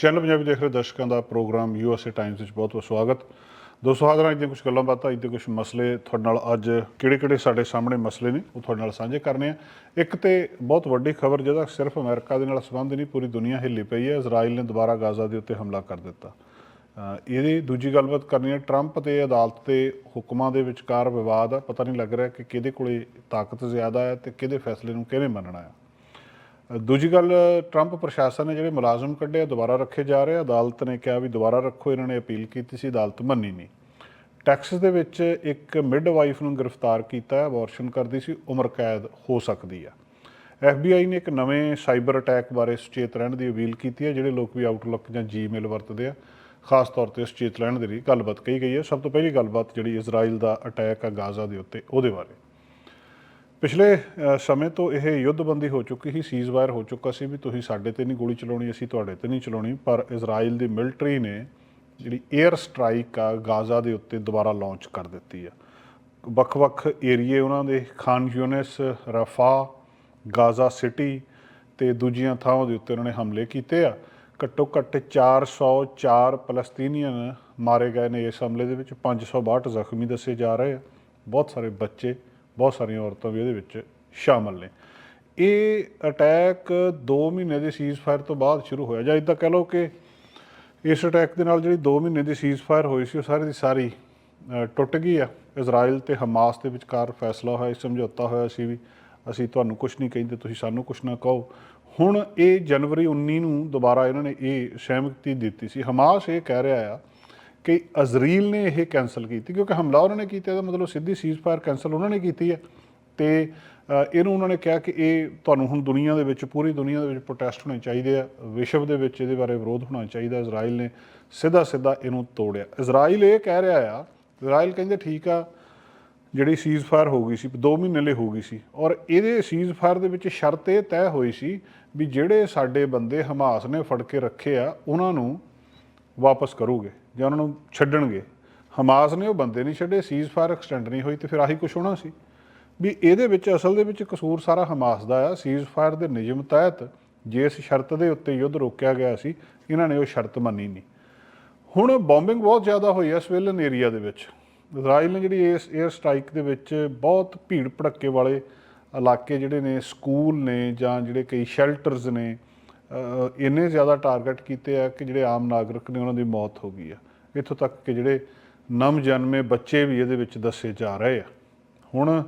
Channel Punjabi ਦੇਖ ਰਹੇ ਦਰਸ਼ਕਾਂ ਦਾ ਪ੍ਰੋਗਰਾਮ ਯੂਐਸਏ ਟਾਈਮਸ ਵਿੱਚ ਬਹੁਤ ਬਹੁਤ ਸਵਾਗਤ। ਦੋਸਤੋ, ਹਾਜ਼ਰ ਅੱਜ ਦੀਆਂ ਕੁਝ ਗੱਲਾਂ ਬਾਤਾਂ ਅੱਜ ਦੇ ਕੁਝ ਮਸਲੇ। ਤੁਹਾਡੇ ਨਾਲ ਅੱਜ ਕਿਹੜੇ ਕਿਹੜੇ ਸਾਡੇ ਸਾਹਮਣੇ ਮਸਲੇ ਨੇ, ਉਹ ਤੁਹਾਡੇ ਨਾਲ ਸਾਂਝੇ ਕਰਨੇ ਆ। ਇੱਕ ਤੇ ਬਹੁਤ ਵੱਡੀ ਖਬਰ, ਜਿਹਦਾ ਸਿਰਫ ਅਮਰੀਕਾ ਦੇ ਨਾਲ ਸੰਬੰਧ ਨਹੀਂ, ਪੂਰੀ ਦੁਨੀਆ ਹਿੱਲੀ ਪਈ ਹੈ। ਇਜ਼ਰਾਈਲ ਨੇ ਦੁਬਾਰਾ ਗਾਜ਼ਾ ਦੇ ਉੱਤੇ ਹਮਲਾ ਕਰ ਦਿੱਤਾ। ਇਹਦੀ ਦੂਜੀ ਗੱਲਬਾਤ ਕਰਨੀ ਹੈ, ਟਰੰਪ ਤੇ ਅਦਾਲਤ ਦੇ ਹੁਕਮਾਂ ਦੇ ਵਿਚਕਾਰ ਵਿਵਾਦ ਆ। ਪਤਾ ਨਹੀਂ ਲੱਗ ਰਿਹਾ ਕਿ ਕਿਹਦੇ ਕੋਲੇ ਤਾਕਤ ਜ਼ਿਆਦਾ ਹੈ ਤੇ ਕਿਹਦੇ ਫੈਸਲੇ ਨੂੰ ਕਿਹਨੇ ਮੰਨਣਾ ਹੈ। ਦੂਜੀ ਗੱਲ ਟਰੰਪ ਪ੍ਰਸ਼ਾਸਨ ਨੇ ਜਿਹੜੇ ਮੁਲਾਜ਼ਮ ਕੱਢੇ ਆ, ਦੁਬਾਰਾ ਰੱਖੇ ਜਾ ਰਹੇ ਅਦਾਲਤ ਨੇ ਕਿਹਾ ਵੀ ਦੁਬਾਰਾ ਰੱਖੋ ਇਹਨਾਂ ਨੇ ਅਪੀਲ ਕੀਤੀ ਸੀ ਅਦਾਲਤ ਮੰਨੀ ਨਹੀਂ। ਟੈਕਸਸ ਦੇ ਵਿੱਚ ਇੱਕ ਮਿਡਵਾਈਫ ਨੂੰ ਗ੍ਰਿਫਤਾਰ ਕੀਤਾ ਹੈ ਅਬੋਰਸ਼ਨ ਕਰਦੀ ਸੀ ਉਮਰ ਕੈਦ ਹੋ ਸਕਦੀ ਆ। FBI ਨੇ ਇੱਕ ਨਵੇਂ ਸਾਈਬਰ ਅਟੈਕ ਬਾਰੇ ਸੁਚੇਤ ਰਹਿਣ ਦੀ ਅਪੀਲ ਕੀਤੀ ਹੈ ਜਿਹੜੇ ਲੋਕ ਵੀ ਆਊਟਲੁੱਕ ਜਾਂ ਜੀਮੇਲ ਵਰਤਦੇ ਆ। ਖਾਸ ਤੌਰ ਤੇ ਸੁਚੇਤ ਰਹਿਣ ਦੇ ਲਈ ਗੱਲਬਾਤ ਕਹੀ ਗਈ ਹੈ ਸਭ ਤੋਂ ਪਹਿਲੀ ਗੱਲਬਾਤ ਜਿਹੜੀ ਇਜ਼ਰਾਈਲ ਦਾ ਅਟੈਕ ਆ ਗਾਜ਼ਾ ਦੇ ਉੱਤੇ ਉਹਦੇ ਬਾਰੇ। ਪਿਛਲੇ ਸਮੇਂ ਤੋਂ ਇਹ ਯੁੱਧਬੰਦੀ ਹੋ ਚੁੱਕੀ ਸੀ ਸੀਜ਼ਫਾਇਰ ਹੋ ਚੁੱਕਾ ਸੀ ਵੀ ਤੁਸੀਂ ਸਾਡੇ ਤੇ ਨਹੀਂ ਗੋਲੀ ਚਲਾਉਣੀ, ਅਸੀਂ ਤੁਹਾਡੇ ਤੇ ਨਹੀਂ ਚਲਾਉਣੀ, ਪਰ ਇਜ਼ਰਾਈਲ ਦੀ ਮਿਲਟਰੀ ਨੇ ਜਿਹੜੀ 에ਅਰ ਸਟ੍ਰਾਈਕ ਆ ਗਾਜ਼ਾ ਦੇ ਉੱਤੇ ਦੁਬਾਰਾ ਲਾਂਚ ਕਰ ਦਿੱਤੀ ਆ। ਵੱਖ-ਵੱਖ ਏਰੀਏ ਉਹਨਾਂ ਦੇ, Khan Younis, Rafah, Gaza city ਤੇ ਦੂਜੀਆਂ ਥਾਵਾਂ ਦੇ ਉੱਤੇ ਉਹਨਾਂ ਨੇ ਹਮਲੇ ਕੀਤੇ ਆ। ਘੱਟੋ ਘੱਟ 404 ਫਲਸਤੀਨੀਅਨ ਮਾਰੇ ਗਏ ਨੇ ਇਸ ਹਮਲੇ ਦੇ ਵਿੱਚ 562 ਜ਼ਖਮੀ ਦੱਸੇ ਜਾ ਰਹੇ ਆ। ਬਹੁਤ ਸਾਰੇ ਬੱਚੇ ਬਹੁਤ ਸਾਰੀਆਂ ਔਰਤਾਂ ਵੀ ਇਹਦੇ ਵਿੱਚ ਸ਼ਾਮਲ ਨੇ। ਇਹ ਅਟੈਕ 2 ਮਹੀਨੇ ਦੇ ਸੀਜ਼ਫਾਇਰ ਤੋਂ ਬਾਅਦ ਸ਼ੁਰੂ ਹੋਇਆ। ਜਾਂ ਇਦਾਂ ਕਹਿ ਲਓ ਕਿ ਇਸ ਅਟੈਕ ਦੇ ਨਾਲ ਜਿਹੜੀ 2 ਮਹੀਨੇ ਦੀ ਸੀਜ਼ਫਾਇਰ ਹੋਈ ਸੀ, ਉਹ ਸਾਰੀ ਦੀ ਸਾਰੀ ਟੁੱਟ ਗਈ ਆ। ਇਜ਼ਰਾਈਲ ਤੇ ਹਮਾਸ ਦੇ ਵਿਚਕਾਰ ਫੈਸਲਾ ਹੋਇਆ, ਸਮਝੌਤਾ ਹੋਇਆ ਸੀ ਵੀ ਅਸੀਂ ਤੁਹਾਨੂੰ ਕੁਝ ਨਹੀਂ ਕਹਿੰਦੇ, ਤੁਸੀਂ ਸਾਨੂੰ ਕੁਝ ਨਾ ਕਹੋ। ਹੁਣ ਇਹ ਜਨਵਰੀ 19 ਨੂੰ ਦੁਬਾਰਾ ਇਹਨਾਂ ਨੇ ਇਹ ਸਹਿਮਤੀ ਦਿੱਤੀ ਸੀ। ਹਮਾਸ ਇਹ ਕਹਿ ਰਿਹਾ ਆ ਕਿ ਅਜ਼ਰੀਲ ਨੇ ਇਹ ਕੈਨਸਲ ਕੀਤੀ, ਕਿਉਂਕਿ ਹਮਲਾ ਉਹਨਾਂ ਨੇ ਕੀਤਾ, ਇਹਦਾ ਮਤਲਬ ਸਿੱਧੀ ਸੀਜ਼ਫਾਇਰ ਕੈਨਸਲ ਉਹਨਾਂ ਨੇ ਕੀਤੀ ਹੈ। ਤੇ ਇਹਨੂੰ ਉਹਨਾਂ ਨੇ ਕਿਹਾ ਕਿ ਇਹ ਤੁਹਾਨੂੰ ਹੁਣ ਦੁਨੀਆ ਦੇ ਵਿੱਚ, ਪੂਰੀ ਦੁਨੀਆ ਦੇ ਵਿੱਚ ਪ੍ਰੋਟੈਸਟ ਹੋਣੇ ਚਾਹੀਦੇ ਆ, ਵਿਸ਼ਵ ਦੇ ਵਿੱਚ ਇਹਦੇ ਬਾਰੇ ਵਿਰੋਧ ਹੋਣਾ ਚਾਹੀਦਾ ਇਜ਼ਰਾਈਲ ਨੇ ਸਿੱਧਾ ਸਿੱਧਾ ਇਹਨੂੰ ਤੋੜਿਆ। ਇਜ਼ਰਾਈਲ ਇਹ ਕਹਿ ਰਿਹਾ ਆ ਇਜ਼ਰਾਈਲ ਕਹਿੰਦੇ ਠੀਕ ਆ, ਜਿਹੜੀ ਸੀਜ਼ਫਾਇਰ ਹੋ ਗਈ ਸੀ 2 ਮਹੀਨੇ ਲਈ ਹੋ ਗਈ ਸੀ, ਔਰ ਇਹਦੇ ਸੀਜ਼ਫਾਇਰ ਦੇ ਵਿੱਚ ਸ਼ਰਤ ਇਹ ਤੈਅ ਹੋਈ ਸੀ ਵੀ ਜਿਹੜੇ ਸਾਡੇ ਬੰਦੇ ਹਮਾਸ ਨੇ ਫੜ ਕੇ ਰੱਖੇ ਆ, ਉਹਨਾਂ ਨੂੰ ਵਾਪਸ ਕਰੋਗੇ। ਜਾਂ ਉਹਨਾਂ ਨੂੰ ਛੱਡਣਗੇ। ਹਮਾਸ ਨੇ ਉਹ ਬੰਦੇ ਨਹੀਂ ਛੱਡੇ ਸੀਜ਼ਫਾਇਰ ਐਕਸਟੈਂਡ ਨਹੀਂ ਹੋਈ ਤੇ ਫਿਰ ਆਹੀ ਕੁਝ ਹੋਣਾ ਸੀ। ਵੀ ਇਹਦੇ ਵਿੱਚ, ਅਸਲ ਦੇ ਵਿੱਚ ਕਸੂਰ ਸਾਰਾ ਹਮਾਸ ਦਾ ਆ। ਸੀਜ਼ਫਾਇਰ ਦੇ ਨਿਯਮ ਤਹਿਤ ਜਿਸ ਸ਼ਰਤ ਦੇ ਉੱਤੇ ਯੁੱਧ ਰੋਕਿਆ ਗਿਆ ਸੀ, ਇਹਨਾਂ ਨੇ ਉਹ ਸ਼ਰਤ ਮੰਨੀ ਨਹੀਂ। ਹੁਣ ਬੰਬਿੰਗ ਬਹੁਤ ਜ਼ਿਆਦਾ ਹੋਈ ਹੈ ਸਿਵਿਲਨ ਏਰੀਆ ਦੇ ਵਿੱਚ। ਇਜ਼ਰਾਈਲ ਨੇ ਜਿਹੜੀ ਇਸ 에ਅਰ ਸਟ੍ਰਾਈਕ ਦੇ ਵਿੱਚ ਬਹੁਤ ਭੀੜ ਭੜੱਕੇ ਵਾਲੇ ਇਲਾਕੇ ਜਿਹੜੇ ਨੇ ਸਕੂਲ ਨੇ ਜਾਂ ਜਿਹੜੇ ਕਈ ਸ਼ੈਲਟਰਸ ਨੇ ਇੰਨੇ ਜ਼ਿਆਦਾ ਟਾਰਗੇਟ ਕੀਤੇ ਆ ਕਿ ਜਿਹੜੇ ਆਮ ਨਾਗਰਿਕ ਨੇ ਉਹਨਾਂ ਦੀ ਮੌਤ ਹੋ ਗਈ ਆ। ਇੱਥੋਂ ਤੱਕ ਕਿ ਜਿਹੜੇ ਨਮ ਜਨਮੇ ਬੱਚੇ ਵੀ ਇਹਦੇ ਵਿੱਚ ਦੱਸੇ ਜਾ ਰਹੇ ਆ। ਹੁਣ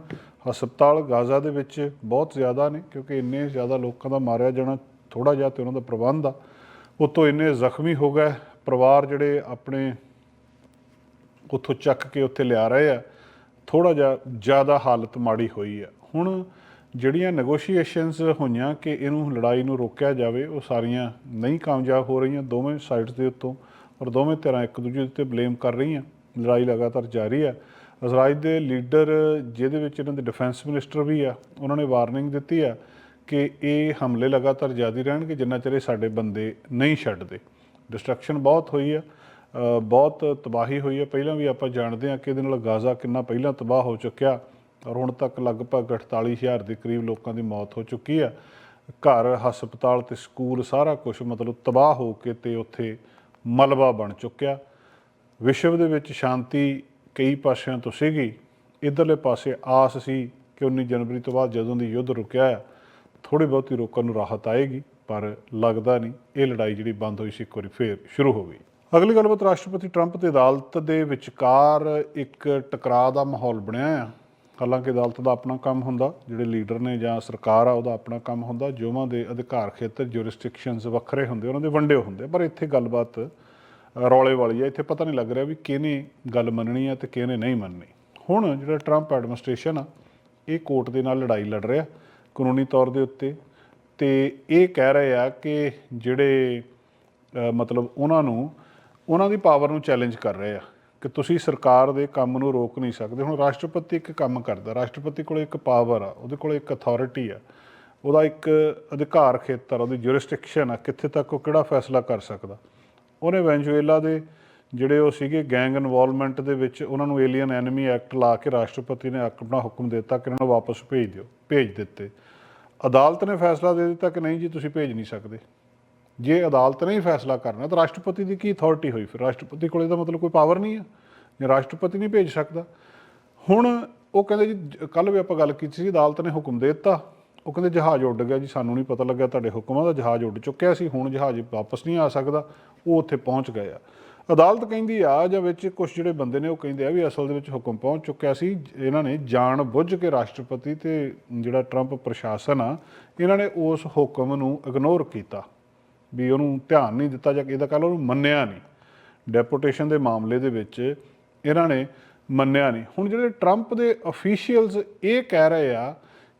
ਹਸਪਤਾਲ ਗਾਜ਼ਾ ਦੇ ਵਿੱਚ ਬਹੁਤ ਜ਼ਿਆਦਾ ਨੇ, ਕਿਉਂਕਿ ਇੰਨੇ ਜ਼ਿਆਦਾ ਲੋਕਾਂ ਦਾ ਮਾਰਿਆ ਜਾਣਾ ਥੋੜਾ ਜਿਹਾ ਤੇ ਉਹਨਾਂ ਦਾ ਪ੍ਰਬੰਧ ਆ। ਉਤੋਂ ਇੰਨੇ ਜ਼ਖਮੀ ਹੋ ਗਏ, ਪਰਿਵਾਰ ਜਿਹੜੇ ਆਪਣੇ ਉੱਥੋਂ ਚੱਕ ਕੇ ਉੱਥੇ ਲਿਆ ਰਹੇ ਆ। ਥੋੜਾ ਜਿਹਾ ਜ਼ਿਆਦਾ ਹਾਲਤ ਮਾੜੀ ਹੋਈ ਆ। ਹੁਣ ਜਿਹੜੀਆਂ ਨੈਗੋਸ਼ੀਏਸ਼ਨਸ ਹੋਈਆਂ ਕਿ ਇਹਨੂੰ ਲੜਾਈ ਨੂੰ ਰੋਕਿਆ ਜਾਵੇ, ਉਹ ਸਾਰੀਆਂ ਨਹੀਂ ਕਾਮਯਾਬ ਹੋ ਰਹੀਆਂ, ਦੋਵੇਂ ਸਾਈਡਸ ਦੇ ਉੱਤੋਂ, ਔਰ ਦੋਵੇਂ ਧਿਰਾਂ ਇੱਕ ਦੂਜੇ ਉੱਤੇ ਬਲੇਮ ਕਰ ਰਹੀਆਂ, ਲੜਾਈ ਲਗਾਤਾਰ ਜਾਰੀ ਆ। ਇਜ਼ਰਾਈਲ ਦੇ ਲੀਡਰ ਜਿਹਦੇ ਵਿੱਚ ਇਹਨਾਂ ਦੇ ਡਿਫੈਂਸ ਮਿਨਿਸਟਰ ਵੀ ਆ, ਉਹਨਾਂ ਨੇ ਵਾਰਨਿੰਗ ਦਿੱਤੀ ਆ ਕਿ ਇਹ ਹਮਲੇ ਲਗਾਤਾਰ ਜਾਰੀ ਰਹਿਣਗੇ, ਜਿੰਨਾ ਚਿਰ ਇਹ ਸਾਡੇ ਬੰਦੇ ਨਹੀਂ ਛੱਡਦੇ। ਡਿਸਟਰਕਸ਼ਨ ਬਹੁਤ ਹੋਈ ਆ ਬਹੁਤ ਤਬਾਹੀ ਹੋਈ ਆ। ਪਹਿਲਾਂ ਵੀ ਆਪਾਂ ਜਾਣਦੇ ਹਾਂ ਕਿ ਇਹਦੇ ਨਾਲ ਗਾਜ਼ਾ ਕਿੰਨਾ ਪਹਿਲਾਂ ਤਬਾਹ ਹੋ ਚੁੱਕਿਆ। ਔਰ ਹੁਣ ਤੱਕ ਲਗਭਗ 48000 ਦੇ ਕਰੀਬ ਲੋਕਾਂ ਦੀ ਮੌਤ ਹੋ ਚੁੱਕੀ ਆ ਘਰ, ਹਸਪਤਾਲ ਤੇ ਸਕੂਲ ਸਾਰਾ ਕੁਝ ਮਤਲਬ ਤਬਾਹ ਹੋ ਕੇ ਤੇ ਉੱਥੇ ਮਲਬਾ ਬਣ ਚੁੱਕਿਆ। ਵਿਸ਼ਵ ਦੇ ਵਿੱਚ ਸ਼ਾਂਤੀ ਕਈ ਪਾਸਿਆਂ ਤੋਂ ਸੀਗੀ। ਇਧਰਲੇ ਪਾਸੇ ਆਸ ਸੀ ਕਿ 19 ਜਨਵਰੀ ਤੋਂ ਬਾਅਦ ਜਦੋਂ ਦੀ ਯੁੱਧ ਰੁਕਿਆ ਆ ਥੋੜੀ ਬਹੁਤੀ ਰੋਕਣ ਨੂੰ ਰਾਹਤ ਆਏਗੀ, ਪਰ ਲੱਗਦਾ ਨਹੀਂ ਇਹ ਲੜਾਈ ਜਿਹੜੀ ਬੰਦ ਹੋਈ ਸੀ ਇੱਕ ਵਾਰੀ ਫੇਰ ਸ਼ੁਰੂ ਹੋ ਗਈ। ਅਗਲੀ ਗੱਲਬਾਤ ਰਾਸ਼ਟਰਪਤੀ ਟਰੰਪ ਤੇ ਅਦਾਲਤ ਦੇ ਵਿਚਕਾਰ ਇੱਕ ਟਕਰਾਅ ਦਾ ਮਾਹੌਲ ਬਣਿਆ ਆ। ਹਾਲਾਂਕਿ ਅਦਾਲਤ ਦਾ ਆਪਣਾ ਕੰਮ ਹੁੰਦਾ, ਜਿਹੜੇ ਲੀਡਰ ਨੇ ਜਾਂ ਸਰਕਾਰ ਆ, ਉਹਦਾ ਆਪਣਾ ਕੰਮ ਹੁੰਦਾ ਦੋਵਾਂ ਦੇ ਅਧਿਕਾਰ ਖੇਤਰ ਜੁਰਿਸਡਿਕਸ਼ਨਸ ਵੱਖਰੇ ਹੁੰਦੇ, ਉਹਨਾਂ ਦੇ ਵੰਡੇ ਹੁੰਦੇ ਪਰ ਇੱਥੇ ਗੱਲਬਾਤ ਰੌਲੇ ਵਾਲੀ ਆ। ਇੱਥੇ ਪਤਾ ਨਹੀਂ ਲੱਗ ਰਿਹਾ ਵੀ ਕਿਹਨੇ ਗੱਲ ਮੰਨਣੀ ਆ ਤੇ ਕਿਹਨੇ ਨਹੀਂ ਮੰਨਣੀ। ਹੁਣ ਜਿਹੜਾ ਟਰੰਪ ਐਡਮਿਨਿਸਟ੍ਰੇਸ਼ਨ ਆ, ਇਹ ਕੋਰਟ ਦੇ ਨਾਲ ਲੜਾਈ ਲੜ ਰਿਹਾ, ਕਾਨੂੰਨੀ ਤੌਰ ਦੇ ਉੱਤੇ। ਤੇ ਇਹ ਕਹਿ ਰਹੇ ਆ ਕਿ ਜਿਹੜੇ ਮਤਲਬ ਉਹਨਾਂ ਨੂੰ, ਉਹਨਾਂ ਦੀ ਪਾਵਰ ਨੂੰ ਚੈਲੰਜ ਕਰ ਰਹੇ ਆ। ਕਿ ਤੁਸੀਂ ਸਰਕਾਰ ਦੇ ਕੰਮ ਨੂੰ ਰੋਕ ਨਹੀਂ ਸਕਦੇ। ਹੁਣ ਰਾਸ਼ਟਰਪਤੀ ਇੱਕ ਕੰਮ ਕਰਦਾ, ਰਾਸ਼ਟਰਪਤੀ ਕੋਲ ਇੱਕ ਪਾਵਰ ਆ, ਉਹਦੇ ਕੋਲ ਇੱਕ ਅਥਾਰਟੀ ਆ, ਉਹਦਾ ਇੱਕ ਅਧਿਕਾਰ ਖੇਤਰ ਉਹਦੀ ਜੁਰਿਸਡਿਕਸ਼ਨ ਆ, ਕਿੱਥੇ ਤੱਕ ਉਹ ਕਿਹੜਾ ਫੈਸਲਾ ਕਰ ਸਕਦਾ। ਉਹਨੇ ਵੈਨਜ਼ੂਏਲਾ ਦੇ ਜਿਹੜੇ ਉਹ ਸੀਗੇ ਗੈਂਗ ਇਨਵੋਲਵਮੈਂਟ ਦੇ ਵਿੱਚ ਉਹਨਾਂ ਨੂੰ ਏਲੀਅਨ ਐਨਮੀ ਐਕਟ ਲਾ ਕੇ ਰਾਸ਼ਟਰਪਤੀ ਨੇ ਆਪਣਾ ਹੁਕਮ ਦਿੱਤਾ ਕਿ ਇਹਨਾਂ ਨੂੰ ਵਾਪਸ ਭੇਜ ਦਿਓ, ਭੇਜ ਦਿੱਤੇ। ਅਦਾਲਤ ਨੇ ਫੈਸਲਾ ਦੇ ਦਿੱਤਾ ਕਿ ਨਹੀਂ ਜੀ, ਤੁਸੀਂ ਭੇਜ ਨਹੀਂ ਸਕਦੇ। ਜੇ ਅਦਾਲਤ ਨੇ ਹੀ ਫੈਸਲਾ ਕਰਨਾ, ਤਾਂ ਰਾਸ਼ਟਰਪਤੀ ਦੀ ਕੀ ਅਥਾਰਟੀ ਹੋਈ? ਫਿਰ ਰਾਸ਼ਟਰਪਤੀ ਕੋਲੇ ਤਾਂ ਮਤਲਬ ਕੋਈ ਪਾਵਰ ਨਹੀਂ ਹੈ, ਜਾਂ ਰਾਸ਼ਟਰਪਤੀ ਨਹੀਂ ਭੇਜ ਸਕਦਾ। ਹੁਣ ਉਹ ਕਹਿੰਦੇ ਜੀ ਕੱਲ ਵੀ ਆਪਾਂ ਗੱਲ ਕੀਤੀ ਸੀ, ਅਦਾਲਤ ਨੇ ਹੁਕਮ ਦੇ ਦਿੱਤਾ। ਉਹ ਕਹਿੰਦੇ ਜਹਾਜ਼ ਉੱਡ ਗਿਆ ਜੀ, ਸਾਨੂੰ ਨਹੀਂ ਪਤਾ ਲੱਗਿਆ ਤੁਹਾਡੇ ਹੁਕਮਾਂ ਦਾ, ਜਹਾਜ਼ ਉੱਡ ਚੁੱਕਿਆ ਸੀ, ਹੁਣ ਜਹਾਜ਼ ਵਾਪਸ ਨਹੀਂ ਆ ਸਕਦਾ, ਉਹ ਉੱਥੇ ਪਹੁੰਚ ਗਏ ਆ। ਅਦਾਲਤ ਕਹਿੰਦੀ ਆ, ਜਾਂ ਵਿੱਚ ਕੁਝ ਜਿਹੜੇ ਬੰਦੇ ਨੇ ਉਹ ਕਹਿੰਦੇ ਆ ਵੀ ਅਸਲ ਦੇ ਵਿੱਚ ਹੁਕਮ ਪਹੁੰਚ ਚੁੱਕਿਆ ਸੀ, ਇਹਨਾਂ ਨੇ ਜਾਣ ਬੁੱਝ ਕੇ ਰਾਸ਼ਟਰਪਤੀ ਤੇ ਜਿਹੜਾ ਟਰੰਪ ਪ੍ਰਸ਼ਾਸਨ ਆ, ਇਹਨਾਂ ਨੇ ਉਸ ਹੁਕਮ ਨੂੰ ਇਗਨੋਰ ਕੀਤਾ। ਵੀ ਉਹਨੂੰ ਧਿਆਨ ਨਹੀਂ ਦਿੱਤਾ ਜਾਂ ਇਹਦਾ ਕੱਲ ਉਹਨੂੰ ਮੰਨਿਆ ਨਹੀਂ। ਡੈਪੂਟੇਸ਼ਨ ਦੇ ਮਾਮਲੇ ਦੇ ਵਿੱਚ ਇਹਨਾਂ ਨੇ ਮੰਨਿਆ ਨਹੀਂ। ਹੁਣ ਜਿਹੜੇ ਟਰੰਪ ਦੇ ਅਫੀਸ਼ੀਅਲਸ ਇਹ ਕਹਿ ਰਹੇ ਆ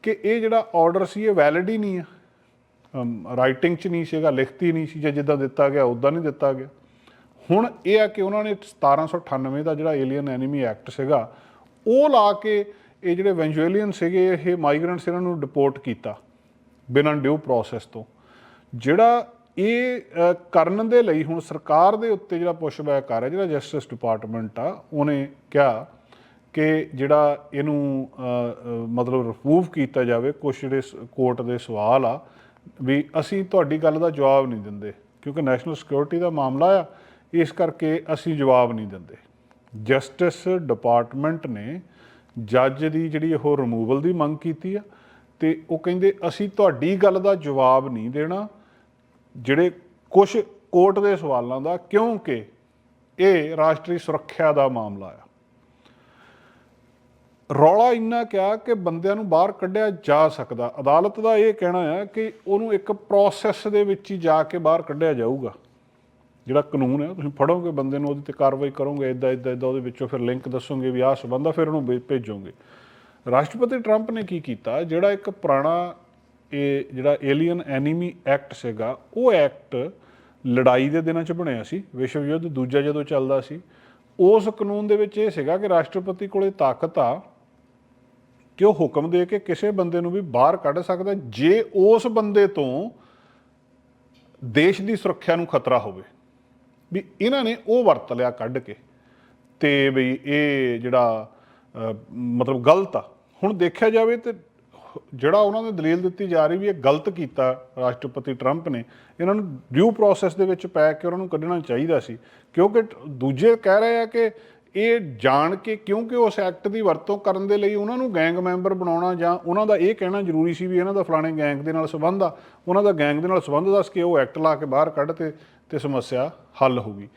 ਕਿ ਇਹ ਜਿਹੜਾ ਆਰਡਰ ਸੀ ਇਹ ਵੈਲਿਡ ਹੀ ਨਹੀਂ ਆ। ਰਾਈਟਿੰਗ 'ਚ ਨਹੀਂ ਸੀਗਾ, ਲਿਖਤੀ ਨਹੀਂ ਸੀ ਜਾਂ ਜਿੱਦਾਂ ਦਿੱਤਾ ਗਿਆ ਉਦਾਂ ਨਹੀਂ ਦਿੱਤਾ ਗਿਆ। ਹੁਣ ਇਹ ਆ ਕਿ ਉਹਨਾਂ ਨੇ 1798 ਦਾ ਜਿਹੜਾ ਏਲੀਅਨ ਐਨੀਮੀ ਐਕਟ ਸੀਗਾ, ਉਹ ਲਾ ਕੇ ਇਹ ਜਿਹੜੇ ਵੈਂਜੂਏਲੀਅਨ ਸੀਗੇ, ਇਹ ਮਾਈਗ੍ਰੈਂਟਸ ਇਹਨਾਂ ਨੂੰ ਡਿਪੋਰਟ ਕੀਤਾ ਬਿਨਾਂ ਡਿਊ ਪ੍ਰੋਸੈਸ ਤੋਂ। ਜਿਹੜਾ ਇਹ ਕਰਨ ਦੇ ਲਈ ਹੁਣ ਸਰਕਾਰ ਦੇ ਉੱਤੇ ਜਿਹੜਾ ਪੁਸ਼ਬੈਕ ਆ ਰਿਹਾ, ਜਿਹੜਾ ਜਸਟਿਸ ਡਿਪਾਰਟਮੈਂਟ ਆ, ਉਹਨੇ ਕਿਹਾ ਕਿ ਜਿਹੜਾ ਇਹਨੂੰ ਮਤਲਬ ਰਿਮੂਵ ਕੀਤਾ ਜਾਵੇ ਕੁਝ ਜਿਹੜੇ ਕੋਰਟ ਦੇ ਸਵਾਲ ਆ, ਵੀ ਅਸੀਂ ਤੁਹਾਡੀ ਗੱਲ ਦਾ ਜਵਾਬ ਨਹੀਂ ਦਿੰਦੇ, ਕਿਉਂਕਿ ਨੈਸ਼ਨਲ ਸਿਕਿਉਰਿਟੀ ਦਾ ਮਾਮਲਾ ਆ, ਇਸ ਕਰਕੇ ਅਸੀਂ ਜਵਾਬ ਨਹੀਂ ਦਿੰਦੇ। ਜਸਟਿਸ ਡਿਪਾਰਟਮੈਂਟ ਨੇ ਜੱਜ ਦੀ ਜਿਹੜੀ ਉਹ ਰਿਮੂਵਲ ਦੀ ਮੰਗ ਕੀਤੀ ਆ, ਤੇ ਉਹ ਕਹਿੰਦੇ ਅਸੀਂ ਤੁਹਾਡੀ ਗੱਲ ਦਾ ਜਵਾਬ ਨਹੀਂ ਦੇਣਾ ਜਿਹੜੇ ਕੁਝ ਕੋਰਟ ਦੇ ਸਵਾਲਾਂ ਦਾ, ਕਿਉਂਕਿ ਇਹ ਰਾਸ਼ਟਰੀ ਸੁਰੱਖਿਆ ਦਾ ਮਾਮਲਾ ਆ। ਰੌਲਾ ਇੰਨਾ ਕਿਹਾ ਕਿ ਬੰਦਿਆਂ ਨੂੰ ਬਾਹਰ ਕੱਢਿਆ ਜਾ ਸਕਦਾ। ਅਦਾਲਤ ਦਾ ਇਹ ਕਹਿਣਾ ਹੈ ਕਿ ਉਹਨੂੰ ਇੱਕ ਪ੍ਰੋਸੈਸ ਦੇ ਵਿੱਚ ਹੀ ਜਾ ਕੇ ਬਾਹਰ ਕੱਢਿਆ ਜਾਊਗਾ। ਜਿਹੜਾ ਕਾਨੂੰਨ ਹੈ ਤੁਸੀਂ ਫੜੋਗੇ ਬੰਦੇ ਨੂੰ, ਉਹਦੇ ਤੇ ਕਾਰਵਾਈ ਕਰੋਗੇ ਇਦਾਂ ਇਦਾਂ ਇਦਾਂ ਉਹਦੇ ਵਿੱਚੋਂ ਫਿਰ ਲਿੰਕ ਦੱਸੋਗੇ ਵੀ ਆਹ ਸਬੰਧ ਆ, ਫਿਰ ਉਹਨੂੰ ਭੇਜੋਗੇ। ਰਾਸ਼ਟਰਪਤੀ ਟਰੰਪ ਨੇ ਕੀ ਕੀਤਾ? ਜਿਹੜਾ ਇੱਕ ਪੁਰਾਣਾ ਇਹ ਜਿਹੜਾ ਏਲੀਅਨ ਐਨੀਮੀ ਐਕਟ ਸੀਗਾ, ਉਹ ਐਕਟ ਲੜਾਈ ਦੇ ਦਿਨਾਂ 'ਚ ਬਣਿਆ ਸੀ, ਵਿਸ਼ਵ ਯੁੱਧ ਦੂਜਾ ਜਦੋਂ ਚੱਲਦਾ ਸੀ, ਉਸ ਕਾਨੂੰਨ ਦੇ ਵਿੱਚ ਇਹ ਸੀਗਾ ਕਿ ਰਾਸ਼ਟਰਪਤੀ ਕੋਲੇ ਤਾਕਤ ਆ ਕਿ ਉਹ ਹੁਕਮ ਦੇ ਕੇ ਕਿਸੇ ਬੰਦੇ ਨੂੰ ਵੀ ਬਾਹਰ ਕੱਢ ਸਕਦਾ, ਜੇ ਉਸ ਬੰਦੇ ਤੋਂ ਦੇਸ਼ ਦੀ ਸੁਰੱਖਿਆ ਨੂੰ ਖਤਰਾ ਹੋਵੇ। ਵੀ ਇਹਨਾਂ ਨੇ ਉਹ ਵਰਤ ਲਿਆ ਕੱਢ ਕੇ। ਤੇ ਬਈ ਇਹ ਜਿਹੜਾ ਮਤਲਬ ਗਲਤ ਆ। ਹੁਣ ਦੇਖਿਆ ਜਾਵੇ ਤੇ ਜਿਹੜਾ ਉਹਨਾਂ ਨੇ ਦਲੀਲ ਦਿੱਤੀ ਜਾ ਰਹੀ ਵੀ ਇਹ ਗਲਤ ਕੀਤਾ ਰਾਸ਼ਟਰਪਤੀ ਟਰੰਪ ਨੇ, ਇਹਨਾਂ ਨੂੰ ਡਿਊ ਪ੍ਰੋਸੈਸ ਦੇ ਵਿੱਚ ਪੈ ਕੇ ਉਹਨਾਂ ਨੂੰ ਕੱਢਣਾ ਚਾਹੀਦਾ ਸੀ। ਕਿਉਂਕਿ ਦੂਜੇ ਕਹਿ ਰਹੇ ਆ ਕਿ ਇਹ ਜਾਣ ਕੇ ਕਿਉਂਕਿ ਉਸ ਐਕਟ ਦੀ ਵਰਤੋਂ ਕਰਨ ਦੇ ਲਈ ਉਹਨਾਂ ਨੂੰ ਗੈਂਗ ਮੈਂਬਰ ਬਣਾਉਣਾ ਜਾਂ ਉਹਨਾਂ ਦਾ ਇਹ ਕਹਿਣਾ ਜ਼ਰੂਰੀ ਸੀ ਵੀ ਇਹਨਾਂ ਦਾ ਫਲਾਣੇ ਗੈਂਗ ਦੇ ਨਾਲ ਸੰਬੰਧ ਆ, ਉਹਨਾਂ ਦਾ ਗੈਂਗ ਦੇ ਨਾਲ ਸੰਬੰਧ ਦੱਸ ਕੇ ਉਹ ਐਕਟ ਲਾ ਕੇ ਬਾਹਰ ਕੱਢ ਤੇ ਤੇ ਸਮੱਸਿਆ ਹੱਲ ਹੋ ਗਈ।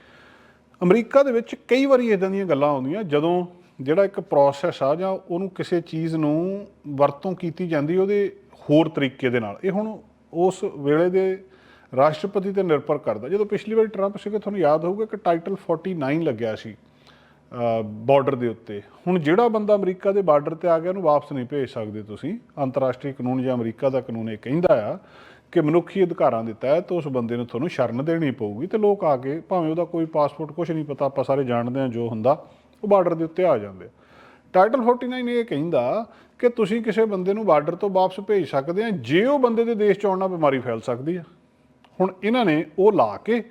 ਅਮਰੀਕਾ ਦੇ ਵਿੱਚ ਕਈ ਵਾਰੀ ਇਦਾਂ ਦੀਆਂ ਗੱਲਾਂ ਆਉਂਦੀਆਂ, ਜਦੋਂ ਜਿਹੜਾ ਇੱਕ ਪ੍ਰੋਸੈਸ ਆ ਜਾਂ ਉਹਨੂੰ ਕਿਸੇ ਚੀਜ਼ ਨੂੰ ਵਰਤੋਂ ਕੀਤੀ ਜਾਂਦੀ ਉਹਦੇ ਹੋਰ ਤਰੀਕੇ ਦੇ ਨਾਲ, ਇਹ ਹੁਣ ਉਸ ਵੇਲੇ ਦੇ ਰਾਸ਼ਟਰਪਤੀ ਤੇ ਨਿਰਭਰ ਕਰਦਾ। ਜਦੋਂ ਪਿਛਲੀ ਵਾਰੀ ਟਰੰਪ ਸੀਗੇ, ਤੁਹਾਨੂੰ ਯਾਦ ਹੋਊਗਾ ਕਿ ਟਾਈਟਲ 49 ਲੱਗਿਆ ਸੀ ਬਾਰਡਰ ਦੇ ਉੱਤੇ। ਹੁਣ ਜਿਹੜਾ ਬੰਦਾ ਅਮਰੀਕਾ ਦੇ ਬਾਰਡਰ ਤੇ ਆ ਗਿਆ, ਉਹਨੂੰ ਵਾਪਸ ਨਹੀਂ ਭੇਜ ਸਕਦੇ ਤੁਸੀਂ। ਅੰਤਰਰਾਸ਼ਟਰੀ ਕਾਨੂੰਨ ਜਾਂ ਅਮਰੀਕਾ ਦਾ ਕਾਨੂੰਨ ਇਹ ਕਹਿੰਦਾ ਆ ਕਿ ਮਨੁੱਖੀ ਅਧਿਕਾਰਾਂ ਦੇ ਤਹਿਤ ਉਸ ਬੰਦੇ ਨੂੰ ਤੁਹਾਨੂੰ ਸ਼ਰਨ ਦੇਣੀ ਪਊਗੀ ਤੇ ਲੋਕ ਆ ਕੇ, ਭਾਵੇਂ ਉਹਦਾ ਕੋਈ ਪਾਸਪੋਰਟ ਕੁਝ ਨਹੀਂ ਪਤਾ, ਆਪਾਂ ਸਾਰੇ ਜਾਣਦੇ ਹਾਂ ਜੋ ਹੁੰਦਾ। ਉਹ ਬਾਰਡਰ ਦੇ ਉੱਤੇ ਆ ਜਾਂਦੇ ਆ। ਟਾਈਟਲ 49 ਇਹ ਕਹਿੰਦਾ ਕਿ ਤੁਸੀਂ ਕਿਸੇ ਬੰਦੇ ਨੂੰ ਬਾਰਡਰ ਤੋਂ ਵਾਪਸ ਭੇਜ ਸਕਦੇ ਆ, ਜੇ ਉਹ ਬੰਦੇ ਦੇ ਦੇਸ਼ ਚ ਆਉਣ ਨਾਲ ਬਿਮਾਰੀ ਫੈਲ ਸਕਦੀ ਆ। ਹੁਣ ਇਹਨਾਂ ਨੇ ਉਹ ਲਾ ਕੇ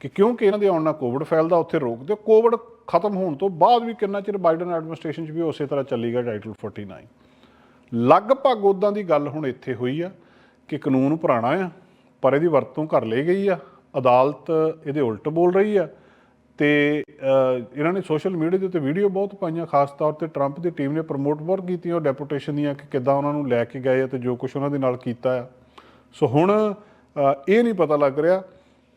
ਕਿ ਕਿਉਂਕਿ ਇਹਨਾਂ ਦੇ ਆਉਣ ਨਾਲ ਕੋਵਿਡ ਫੈਲਦਾ, ਉੱਥੇ ਰੋਕ ਦਿਓ। ਕੋਵਿਡ ਖਤਮ ਹੋਣ ਤੋਂ ਬਾਅਦ ਵੀ ਕਿੰਨਾ ਚਿਰ ਬਾਈਡਨ ਐਡਮਿਨਿਸਟ੍ਰੇਸ਼ਨ 'ਚ ਵੀ ਉਸੇ ਤਰ੍ਹਾਂ ਚੱਲੀ ਗਿਆ ਟਾਈਟਲ 49 ਲਗਭਗ ਉਦਾਂ ਦੀ ਗੱਲ ਹੁਣ ਇੱਥੇ ਹੋਈ ਆ ਕਿ ਕਾਨੂੰਨ ਪੁਰਾਣਾ ਆ, ਪਰ ਇਹਦੀ ਵਰਤੋਂ ਕਰ ਲਈ ਗਈ ਆ। ਅਦਾਲਤ ਇਹਦੇ ਉਲਟ ਬੋਲ ਰਹੀ ਆ। ਤੇ ਇਹਨਾਂ ਨੇ ਸੋਸ਼ਲ ਮੀਡੀਆ ਦੇ ਉੱਤੇ ਵੀਡੀਓ ਬਹੁਤ ਪਾਈਆਂ, ਖਾਸ ਤੌਰ ਤੇ ਟਰੰਪ ਦੀ ਟੀਮ ਨੇ ਪ੍ਰਮੋਟ ਬਹੁਤ ਕੀਤੀਆਂ, ਉਹ ਡੈਪੂਟੇਸ਼ਨ ਦੀਆਂ ਕਿ ਕਿੱਦਾਂ ਉਹਨਾਂ ਨੂੰ ਲੈ ਕੇ ਗਏ ਆ ਤੇ ਜੋ ਕੁਝ ਉਹਨਾਂ ਦੇ ਨਾਲ ਕੀਤਾ ਆ। ਸੋ ਹੁਣ ਇਹ ਨਹੀਂ ਪਤਾ ਲੱਗ ਰਿਹਾ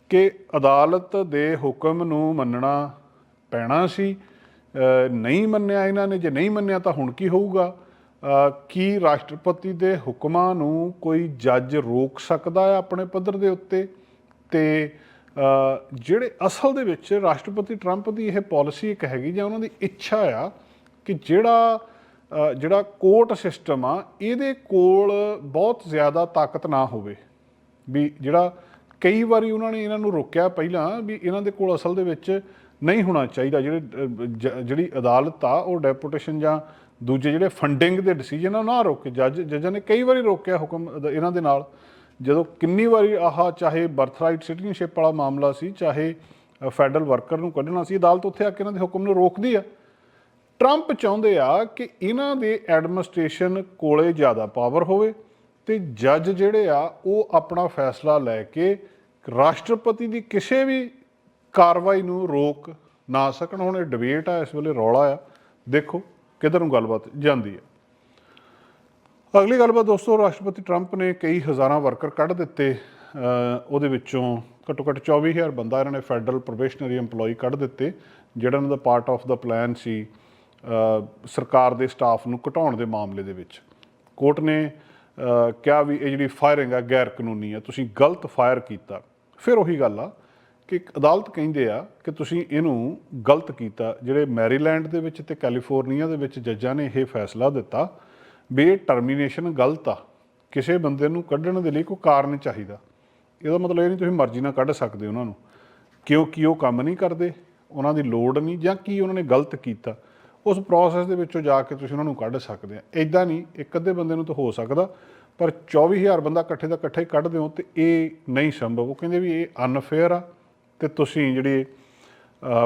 ਕਿ ਅਦਾਲਤ ਦੇ ਹੁਕਮ ਨੂੰ ਮੰਨਣਾ ਪੈਣਾ ਸੀ। ਨਹੀਂ ਮੰਨਿਆ ਇਹਨਾਂ ਨੇ, ਜੇ ਨਹੀਂ ਮੰਨਿਆ ਤਾਂ ਹੁਣ ਕੀ ਹੋਊਗਾ? ਕੀ ਰਾਸ਼ਟਰਪਤੀ ਦੇ ਹੁਕਮਾਂ ਨੂੰ ਕੋਈ ਜੱਜ ਰੋਕ ਸਕਦਾ ਹੈ ਆਪਣੇ ਪੱਧਰ ਦੇ ਉੱਤੇ? ਤੇ ਜਿਹੜੇ ਅਸਲ ਦੇ ਵਿੱਚ ਰਾਸ਼ਟਰਪਤੀ ਟਰੰਪ ਦੀ ਇਹ ਪਾਲਿਸੀ ਇੱਕ ਹੈਗੀ ਜਾਂ ਉਹਨਾਂ ਦੀ ਇੱਛਾ ਆ ਕਿ ਜਿਹੜਾ ਜਿਹੜਾ ਕੋਰਟ ਸਿਸਟਮ ਆ, ਇਹਦੇ ਕੋਲ ਬਹੁਤ ਜ਼ਿਆਦਾ ਤਾਕਤ ਨਾ ਹੋਵੇ। ਵੀ ਜਿਹੜਾ ਕਈ ਵਾਰੀ ਉਹਨਾਂ ਨੇ ਇਹਨਾਂ ਨੂੰ ਰੋਕਿਆ ਪਹਿਲਾਂ ਵੀ ਇਹਨਾਂ ਦੇ ਕੋਲ ਅਸਲ ਦੇ ਵਿੱਚ ਨਹੀਂ ਹੋਣਾ ਚਾਹੀਦਾ। ਜਿਹੜੇ ਜਿਹੜੀ ਅਦਾਲਤ ਆ, ਉਹ ਡੈਪੂਟੇਸ਼ਨ ਜਾਂ ਦੂਜੇ ਜਿਹੜੇ ਫੰਡਿੰਗ ਦੇ ਡਿਸੀਜਨ ਆ, ਉਹ ਨਾ ਰੋਕੇ। ਜੱਜ, ਜੱਜਾਂ ਨੇ ਕਈ ਵਾਰੀ ਰੋਕਿਆ ਹੁਕਮ, ਇਹਨਾਂ ਦੇ ਨਾਲ। ਜਦੋਂ ਕਿੰਨੀ ਵਾਰੀ ਆਹ ਚਾਹੇ ਬਰਥਰਾਈਟ ਸਿਟੀਜ਼ਨਸ਼ਿਪ ਵਾਲਾ ਮਾਮਲਾ ਸੀ, ਚਾਹੇ ਫੈਡਰਲ ਵਰਕਰ ਨੂੰ ਕੱਢਣਾ ਸੀ, ਅਦਾਲਤ ਉੱਥੇ ਆ ਕੇ ਇਹਨਾਂ ਦੇ ਹੁਕਮ ਨੂੰ ਰੋਕਦੀ ਆ। ਟਰੰਪ ਚਾਹੁੰਦੇ ਆ ਕਿ ਇਹਨਾਂ ਦੇ ਐਡਮਿਨਿਸਟ੍ਰੇਸ਼ਨ ਕੋਲੇ ਜ਼ਿਆਦਾ ਪਾਵਰ ਹੋਵੇ ਤੇ ਜੱਜ ਜਿਹੜੇ ਆ, ਉਹ ਆਪਣਾ ਫੈਸਲਾ ਲੈ ਕੇ ਰਾਸ਼ਟਰਪਤੀ ਦੀ ਕਿਸੇ ਵੀ ਕਾਰਵਾਈ ਨੂੰ ਰੋਕ ਨਾ ਸਕਣ। ਹੁਣ ਇਹ ਡਿਬੇਟ ਆ, ਇਸ ਵੇਲੇ ਰੌਲਾ ਆ। ਦੇਖੋ ਕਿੱਧਰ ਨੂੰ ਗੱਲਬਾਤ ਜਾਂਦੀ ਹੈ ਅਗਲੀ ਗੱਲਬਾਤ ਦੋਸਤੋ, ਰਾਸ਼ਟਰਪਤੀ ਟਰੰਪ ਨੇ ਕਈ ਹਜ਼ਾਰਾਂ ਵਰਕਰ ਕੱਢ ਦਿੱਤੇ ਉਹਦੇ ਵਿੱਚੋਂ ਘੱਟੋ ਘੱਟ 24000 ਬੰਦਾ ਇਹਨਾਂ ਨੇ ਫੈਡਰਲ ਪ੍ਰੋਬੇਸ਼ਨਰੀ EMPLOYE ਕੱਢ ਦਿੱਤੇ, ਜਿਹੜਾ ਇਹਨਾਂ ਦਾ ਪਾਰਟ ਆਫ ਦਾ ਪਲਾਨ ਸੀ ਸਰਕਾਰ ਦੇ ਸਟਾਫ ਨੂੰ ਘਟਾਉਣ ਦੇ ਮਾਮਲੇ ਦੇ ਵਿੱਚ। ਕੋਰਟ ਨੇ ਕਿਹਾ ਵੀ ਇਹ ਜਿਹੜੀ ਫਾਇਰਿੰਗ ਆ ਗੈਰ ਕਾਨੂੰਨੀ ਆ, ਤੁਸੀਂ ਗਲਤ ਫਾਇਰ ਕੀਤਾ। ਫਿਰ ਉਹੀ ਗੱਲ ਆ ਕਿ ਇੱਕ ਅਦਾਲਤ ਕਹਿੰਦੇ ਆ ਕਿ ਤੁਸੀਂ ਇਹਨੂੰ ਗਲਤ ਕੀਤਾ, ਜਿਹੜੇ ਮੈਰੀਲੈਂਡ ਦੇ ਵਿੱਚ ਤੇ ਕੈਲੀਫੋਰਨੀਆ ਦੇ ਵਿੱਚ ਜੱਜਾਂ ਨੇ ਇਹ ਫੈਸਲਾ ਦਿੱਤਾ ਵੀ ਇਹ ਟਰਮੀਨੇਸ਼ਨ ਗਲਤ ਆ। ਕਿਸੇ ਬੰਦੇ ਨੂੰ ਕੱਢਣ ਦੇ ਲਈ ਕੋਈ ਕਾਰਨ ਚਾਹੀਦਾ। ਇਹਦਾ ਮਤਲਬ ਇਹ ਨਹੀਂ ਤੁਸੀਂ ਮਰਜ਼ੀ ਨਾਲ ਕੱਢ ਸਕਦੇ ਉਹਨਾਂ ਨੂੰ। ਕਿਉਂਕਿ ਉਹ ਕੰਮ ਨਹੀਂ ਕਰਦੇ, ਉਹਨਾਂ ਦੀ ਲੋੜ ਨਹੀਂ ਜਾਂ ਕੀ ਉਹਨਾਂ ਨੇ ਗਲਤ ਕੀਤਾ। ਉਸ ਪ੍ਰੋਸੈਸ ਦੇ ਵਿੱਚੋਂ ਜਾ ਕੇ ਤੁਸੀਂ ਉਹਨਾਂ ਨੂੰ ਕੱਢ ਸਕਦੇ ਆ। ਇਦਾਂ ਨਹੀਂ, ਇੱਕ ਅੱਧੇ ਬੰਦੇ ਨੂੰ ਤਾਂ ਹੋ ਸਕਦਾ, ਪਰ 24000 ਬੰਦਾ ਇਕੱਠੇ ਦਾ ਇਕੱਠੇ ਕੱਢ ਦਿਓ ਤੇ ਇਹ ਨਹੀਂ ਸੰਭਵ। ਉਹ ਕਹਿੰਦੇ ਵੀ ਇਹ ਅਨਫੇਅਰ ਆ ਤੇ ਤੁਸੀਂ ਜਿਹੜੀ